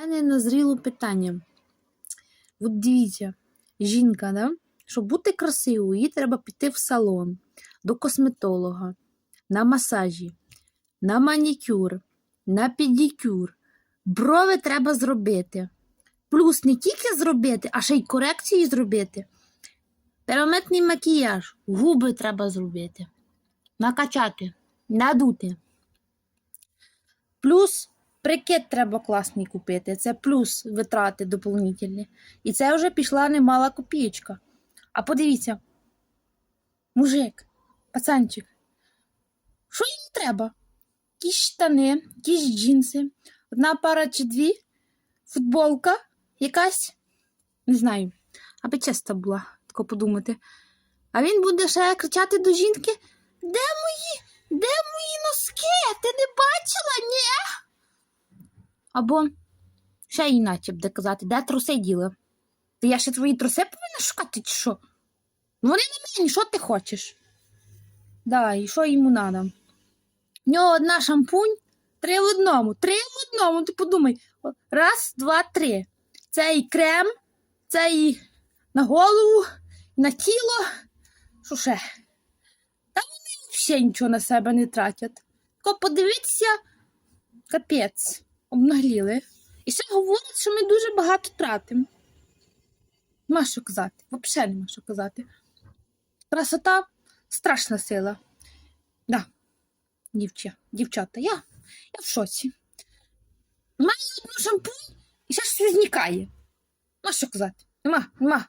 мене назріло питання. От дивіться, жінка, да? щоб бути красивою, їй треба піти в салон, до косметолога, на масажі, на манікюр, на педикюр. Брови треба зробити. Плюс не тільки зробити, а ще й корекції зробити. Переметний макіяж, губи треба зробити, накачати, надути. Плюс прикид треба класний купити. Це плюс витрати доповнительні. І це вже пішла немала копієчка. А подивіться, мужик, пацанчик, що їм треба? Якісь штани, якісь джинси, одна пара чи дві, футболка, якась, не знаю, аби чиста була, тако подумати. А він буде ще кричати до жінки: Де мої, де мої носки? Ти не бачила, ні? Або ще іначе буде казати, де труси діла? Ти я ще твої труси повинна шукати, чи що? Ну вони на мені, що ти хочеш? Да, і що йому надо? В нього одна шампунь, три в одному, три в одному. Ти подумай. Раз, два, три. Це і крем, це і на голову, і на тіло. Що ще? Та вони взагалі нічого на себе не тратять. Тако подивіться, капець, обнагліли. І ще говорять, що ми дуже багато тратимо. Нема що казати, взагалі нема що казати. Красота страшна сила. Да, дівча, дівчата, я, я в шоці. Маю одну шампунь і ще щось зникає. Нема що казати. Нема, нема.